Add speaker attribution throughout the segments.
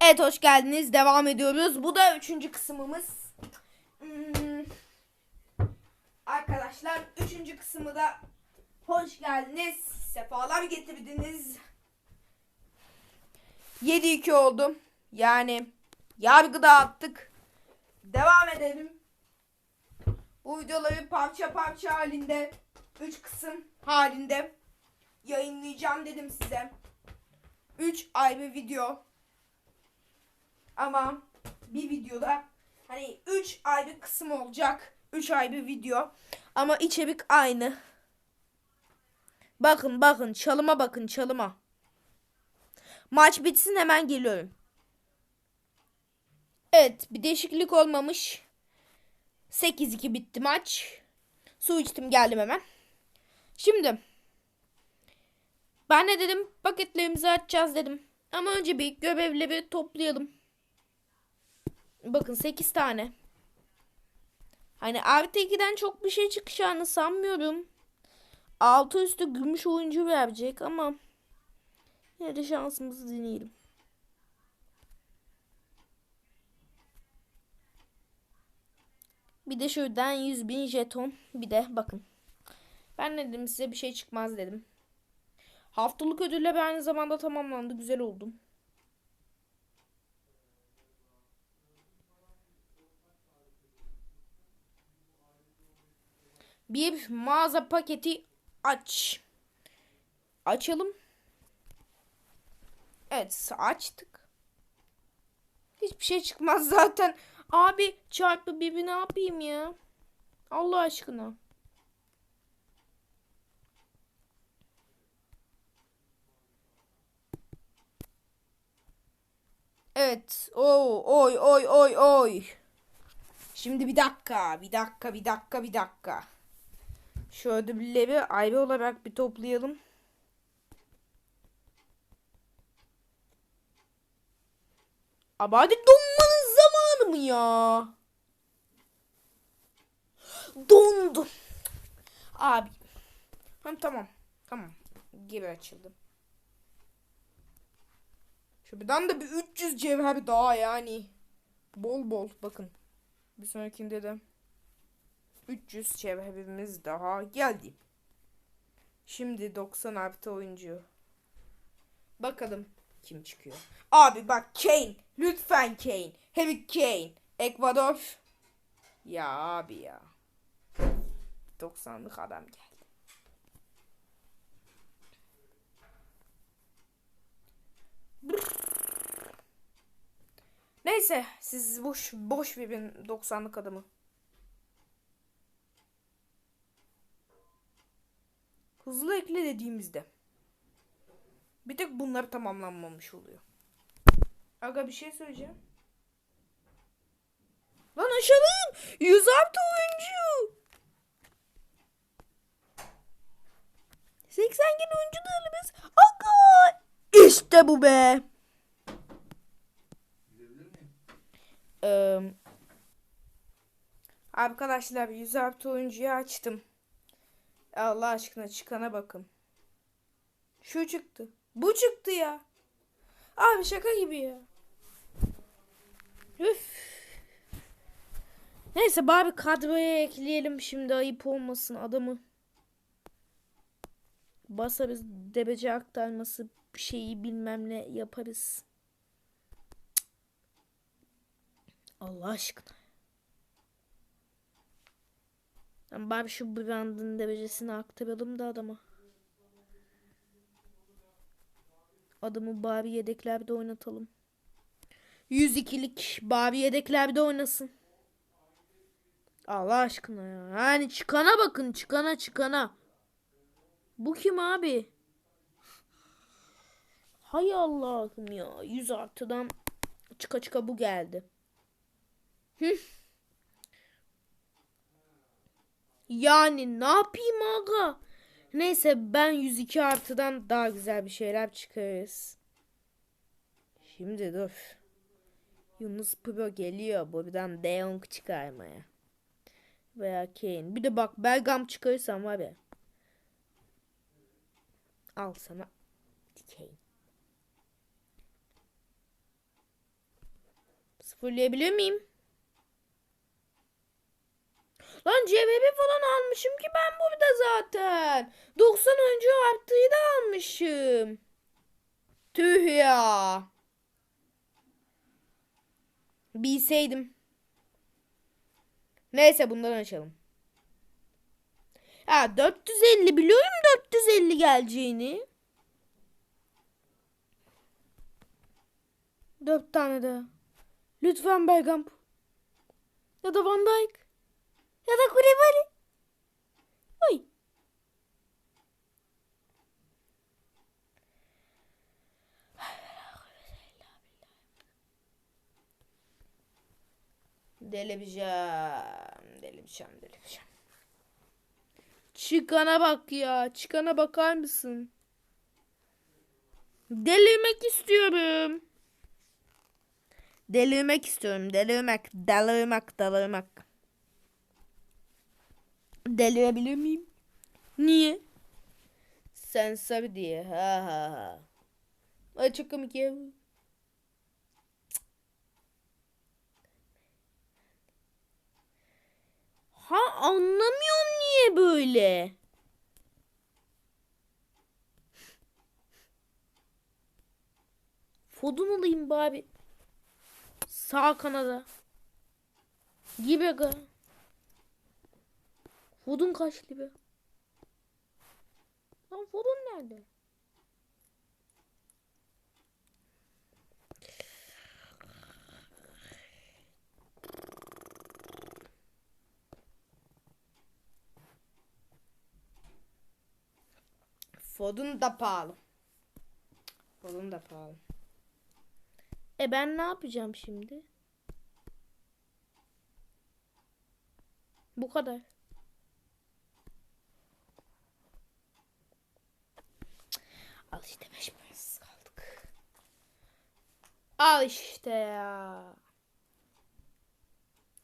Speaker 1: Evet hoş geldiniz. Devam ediyoruz. Bu da üçüncü kısmımız. Hmm. Arkadaşlar üçüncü kısmı da hoş geldiniz. Sefalar getirdiniz. 7-2 oldu. Yani yargı dağıttık. Devam edelim. Bu videoları parça parça halinde 3 kısım halinde yayınlayacağım dedim size. 3 ayrı video. Ama bir videoda hani 3 ayrı kısım olacak. 3 ayrı video. Ama içerik aynı. Bakın bakın çalıma bakın çalıma. Maç bitsin hemen geliyorum. Evet bir değişiklik olmamış. 8-2 bitti maç. Su içtim geldim hemen. Şimdi ben ne dedim paketlerimizi açacağız dedim. Ama önce bir görevleri toplayalım. Bakın 8 tane. Hani artı 2'den çok bir şey çıkacağını sanmıyorum. Altı üstü gümüş oyuncu verecek ama yine de şansımızı deneyelim. Bir de şuradan 100 bin jeton. Bir de bakın. Ben dedim size bir şey çıkmaz dedim. Haftalık ödülle aynı zamanda tamamlandı. Güzel oldum. Bir mağaza paketi aç. Açalım. Evet açtık. Hiçbir şey çıkmaz zaten. Abi çarpı bir ne yapayım ya? Allah aşkına. Evet. Oo, oy oy oy oy. Şimdi bir dakika, bir dakika, bir dakika, bir dakika. Şu ödülleri ayrı olarak bir toplayalım. Ama hadi donmanın zamanı mı ya? Dondu. Abi. Hem tamam. Tamam. Geri açıldım. Şuradan da bir 300 cevher daha yani. Bol bol bakın. Bir sonrakinde de 300 cevherimiz daha geldi. Şimdi 90 artı oyuncu. Bakalım kim çıkıyor. Abi bak Kane. Lütfen Kane. Harry Kane. Ekvador. Ya abi ya. 90'lık adam geldi. Neyse siz boş boş verin 90'lık adamı. Hızlı ekle dediğimizde. Bir tek bunlar tamamlanmamış oluyor. Aga bir şey söyleyeceğim. Lan aşalım. 100 artı oyuncu. 80 gün oyuncu alırız. Aga. İşte bu be. Ee, arkadaşlar 100 artı oyuncuyu açtım. Allah aşkına çıkana bakın. Şu çıktı. Bu çıktı ya. Abi şaka gibi ya. Üf. Neyse bari kadroya ekleyelim şimdi ayıp olmasın adamı. Basarız debece aktarması şeyi bilmem ne yaparız. Allah aşkına. Ben bari şu brandın derecesini aktaralım da adama. Adamı bari yedeklerde oynatalım. 102'lik bari yedeklerde oynasın. Allah aşkına ya. Yani çıkana bakın çıkana çıkana. Bu kim abi? Hay Allah'ım ya. 100 artıdan çıka çıka bu geldi. Hı. Yani ne yapayım aga? Neyse ben 102 artıdan daha güzel bir şeyler çıkarız. Şimdi dur. Yunus Pro geliyor buradan De Jong çıkarmaya. Veya Kane. Bir de bak Belgam çıkarırsam var ya. Al sana Kane. Sıfırlayabiliyor muyum? Lan CVB falan almışım ki ben burada zaten. 90 önce arttıyı da almışım. Tüh ya. Bilseydim. Neyse bundan açalım. Ha 450 biliyorum 450 geleceğini. 4 tane daha. Lütfen Bergkamp. Ya da Van Dijk. Ya da Kulübali. Oy. Delebeceğim. Delebeceğim. Delebeceğim. Çıkana bak ya. Çıkana bakar mısın? Delirmek istiyorum. Delirmek istiyorum. Delirmek. Delirmek. Delirmek. Delirebilir miyim? Niye? Sen sarı diye. Ha ha ha. Ay çok komik ya. Ha anlamıyorum niye böyle. Fodun alayım bari. Sağ kanada. Gibi aga. Fodun kaç libe? Lan Fodun nerede? Fodun da pahalı. Fodun da pahalı. E ben ne yapacağım şimdi? Bu kadar. Al işte beş parasız kaldık. Al işte ya.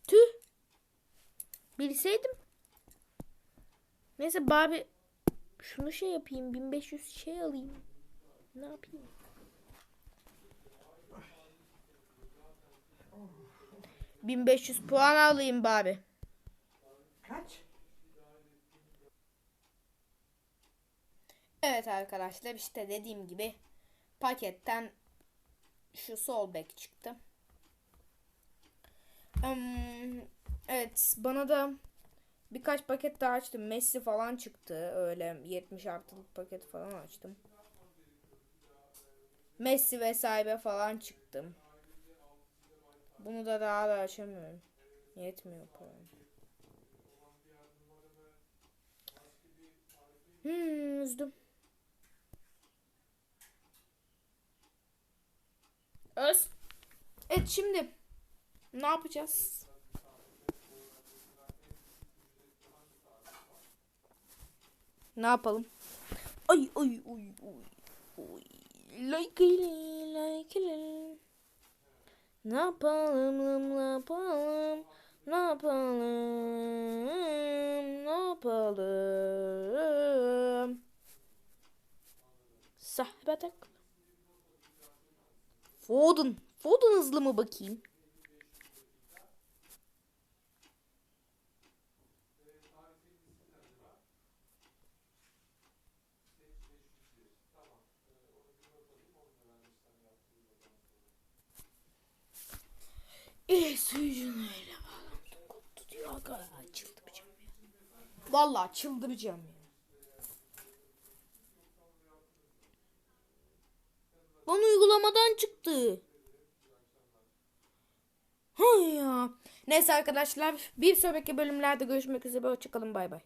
Speaker 1: Tüh. Bilseydim. Neyse bari şunu şey yapayım. 1500 şey alayım. Ne yapayım? Beş yüz puan alayım bari.
Speaker 2: Kaç?
Speaker 1: Evet arkadaşlar işte dediğim gibi paketten şu sol bek çıktı. Evet bana da birkaç paket daha açtım. Messi falan çıktı. Öyle 70 artılık paket falan açtım. Messi vesaire falan çıktım. Bunu da daha da açamıyorum. Yetmiyor param. Hmm, üzdüm. Öz. Evet şimdi ne yapacağız? Ne yapalım? Ay ay ay ay. ay. Like like. Ne yapalım, ne yapalım, ne yapalım, ne yapalım? Sahbetek. Foden. Foden hızlı mı bakayım? İyi suyucunuyla bağlantı koptu diyor. Aga, çıldıracağım ya. Vallahi çıldıracağım ya. Lan uygulamadan çıktı. Hay ya. Neyse arkadaşlar bir sonraki bölümlerde görüşmek üzere. Hoşçakalın bay bay.